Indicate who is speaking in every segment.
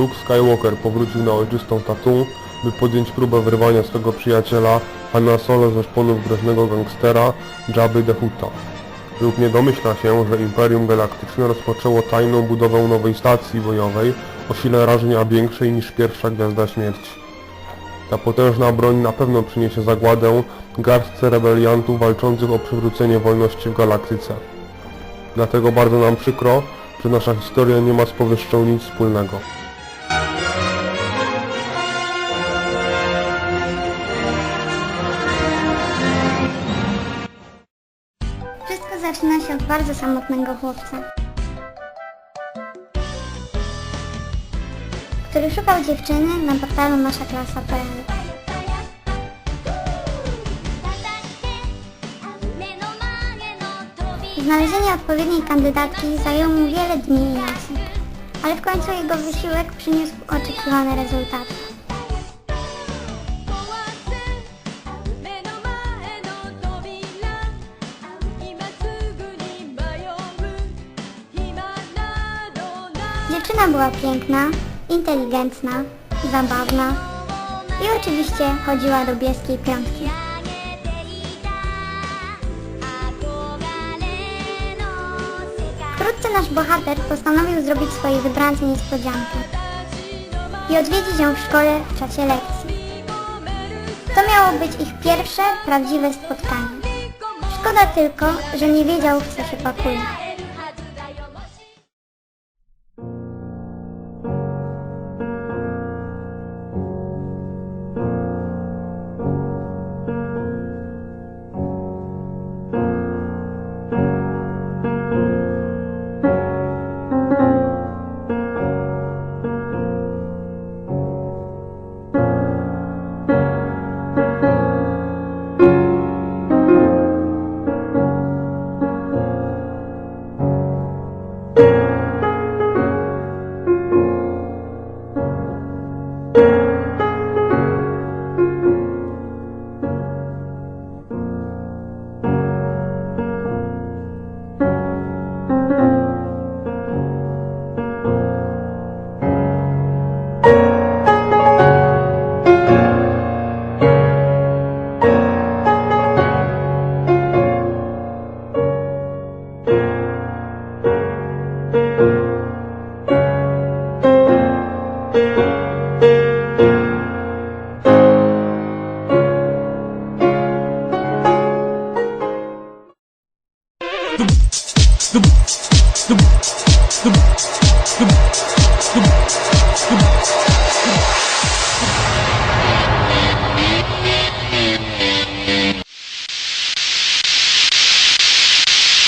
Speaker 1: Luke Skywalker powrócił na ojczystą Tatooine, by podjąć próbę wyrwania swego przyjaciela Hanna Solo ze szponów groźnego gangstera Jabby the Hutta. Luke nie domyśla się, że Imperium Galaktyczne rozpoczęło tajną budowę nowej stacji bojowej o sile rażenia większej niż pierwsza Gwiazda Śmierci. Ta potężna broń na pewno przyniesie zagładę garstce rebeliantów walczących o przywrócenie wolności w galaktyce. Dlatego bardzo nam przykro, że nasza historia nie ma z powyższą nic wspólnego.
Speaker 2: Zaczyna się od bardzo samotnego chłopca, który szukał dziewczyny na portalu naszaklasa.pl. Znalezienie odpowiedniej kandydatki zajęło mu wiele dni i nocy, ale w końcu jego wysiłek przyniósł oczekiwane rezultaty. Dziewczyna była piękna, inteligentna, zabawna i oczywiście chodziła do bieskiej piątki. Wkrótce nasz bohater postanowił zrobić swojej wybrance niespodziankę i odwiedzić ją w szkole w czasie lekcji. To miało być ich pierwsze prawdziwe spotkanie. Szkoda tylko, że nie wiedział w co się pakuje.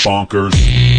Speaker 3: Bonkers.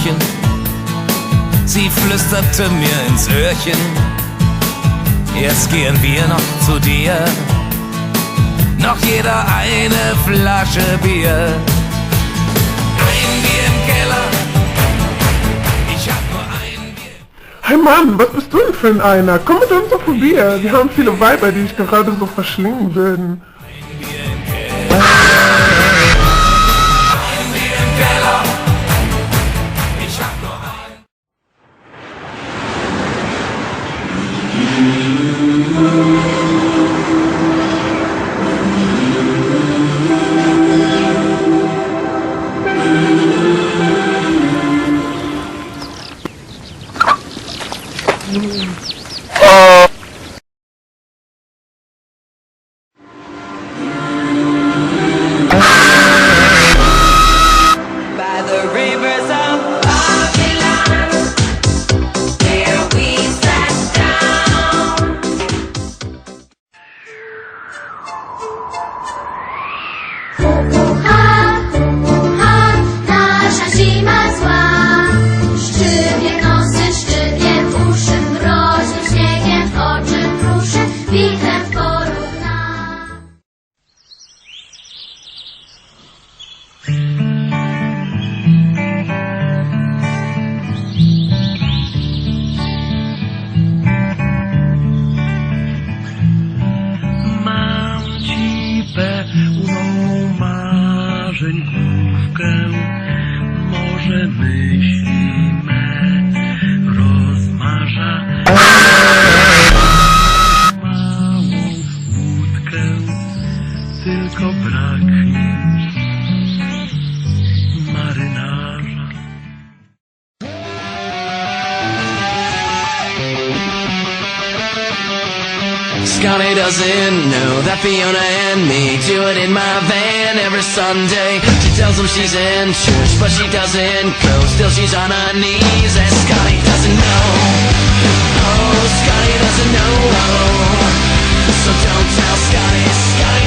Speaker 4: Möhrchen. Sie flüsterte mir ins Öhrchen. Jetzt gehen wir noch zu dir. Noch jeder eine Flasche Bier. im Keller. Ich hab nur ein Bier.
Speaker 5: Hey Mann, was bist du denn für ein einer? Komm mit uns doch probieren. Wir haben viele Weiber, die dich gerade so verschlingen würden.
Speaker 4: Scotty doesn't know that Fiona and me do it in my van every Sunday. She tells him she's in church, but she doesn't go. Still, she's on her knees, and Scotty doesn't know. Oh, Scotty doesn't know. So don't tell Scotty. Scotty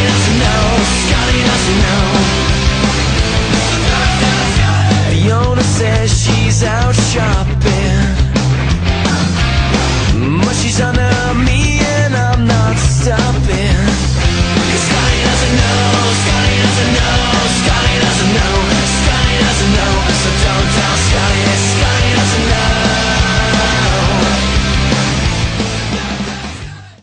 Speaker 4: out shop.